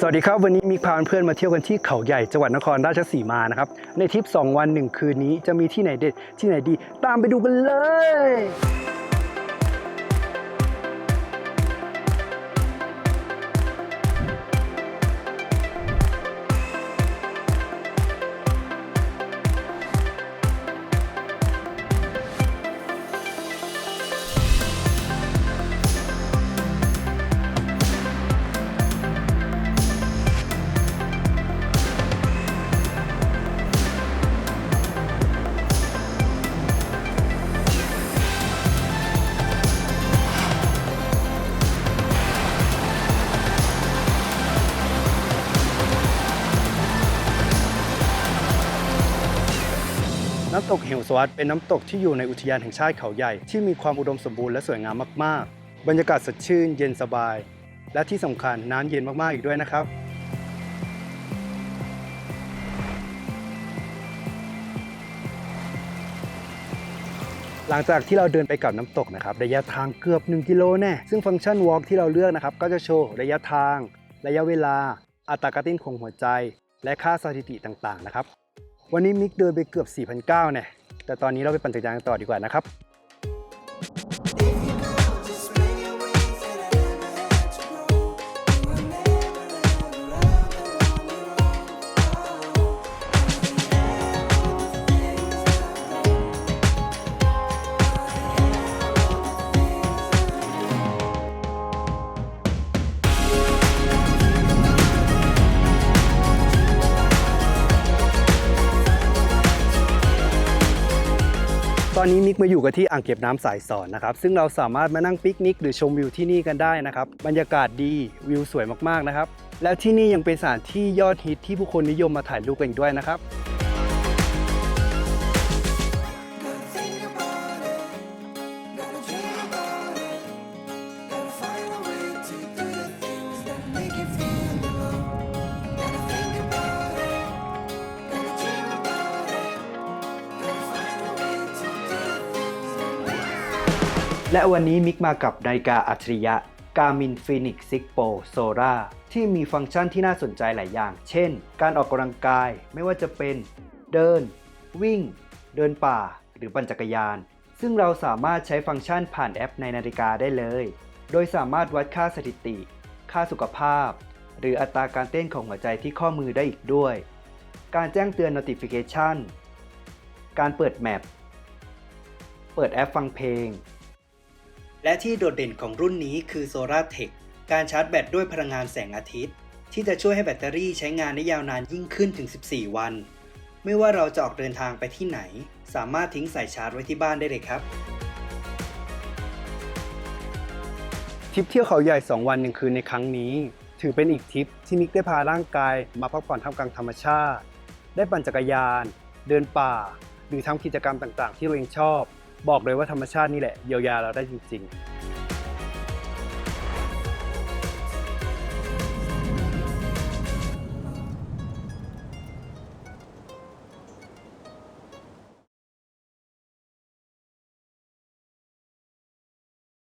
สวัสดีครับ วันนี้มีพาเพื่อนมาเที่ยวกันที่เขาใหญ่จังหวัดนครราชสีมานะครับ ในทริป 2 วัน 1 คืนนี้จะมีที่ไหนเด็ดที่ไหนดี ตามไปดูกันเลย น้ำตกเหวสวัสดเป็นน้ำตกที่อยู่ในอุทยานแห่งชาติเขาใหญ่ที่มีความอุดมสมบูรณ์และสวยงามมากๆ บรรยากาศสดชื่นเย็นสบาย และที่สำคัญน้ำเย็นมากๆอีกด้วยนะครับหลังจากที่เราเดินไปกับน้ำตกนะครับระยะทางเกือบ 1 กิโลแน่ซึ่งฟังก์ชัน Walk ที่เราเลือกนะครับ ก็จะโชว์ระยะทาง ระยะเวลา อัตราการเต้นของหัวใจ และค่าสถิติต่างๆนะครับ วันนี้มิกเดินไปเกือบ4,900เนี่ยแต่ตอนนี้เราไปปั่นจักรยานกันต่อดีกว่านะครับ อนนี้มิกมาอยู่กันที่อ่างเก็บน้ำสายสอนนะครับ ซึ่งเราสามารถมานั่งปิกนิกหรือชมวิวที่นี่กันได้นะครับ บรรยากาศดีวิวสวยมากๆนะครับ และที่นี่ยังเป็นสถานที่ยอดฮิตที่ผู้คนนิยมมาถ่ายรูปกันอีกด้วยนะครับ และวันนี้มิกมากับนาฬิกาอัจฉริยะ Garmin Phoenix 6 Pro Sora ที่มีฟังก์ชันที่น่าสนใจหลายอย่าง เช่น การออกกำลังกายไม่ว่าจะเป็น เดิน วิ่ง เดินป่า หรือปั่นจักรยาน ซึ่งเราสามารถใช้ฟังก์ชันผ่านแอปในนาฬิกาได้เลย โดยสามารถวัดค่าสถิติ ค่าสุขภาพ หรืออัตราการเต้นของหัวใจที่ข้อมือได้อีกด้วย การแจ้งเตือน notification การเปิดแมป เปิดแอปฟังเพลง และที่โดดเด่นของรุ่นนี้คือ Solar Tech การชาร์จแบตด้วยพลังงานแสงอาทิตย์ ที่จะช่วยให้แบตเตอรี่ใช้งานได้ยาวนานยิ่งขึ้นถึง 14 วัน ไม่ว่าเราจะออกเดินทางไปที่ไหน สามารถทิ้งสายชาร์จไว้ที่บ้านได้เลยครับทริปเที่ยวเขาใหญ่ 2 วัน1คืนในครั้งนี้ ถือเป็นอีกทริปที่มิกได้พาร่างกายมาพักผ่อนท่ามกลางธรรมชาติ ได้ปั่นจักรยาน เดินป่า หรือทำกิจกรรมต่างๆ ที่ตัวเองชอบ บอกเลยว่าธรรมชาตินี่แหละเยียวยาเราได้จริง ๆ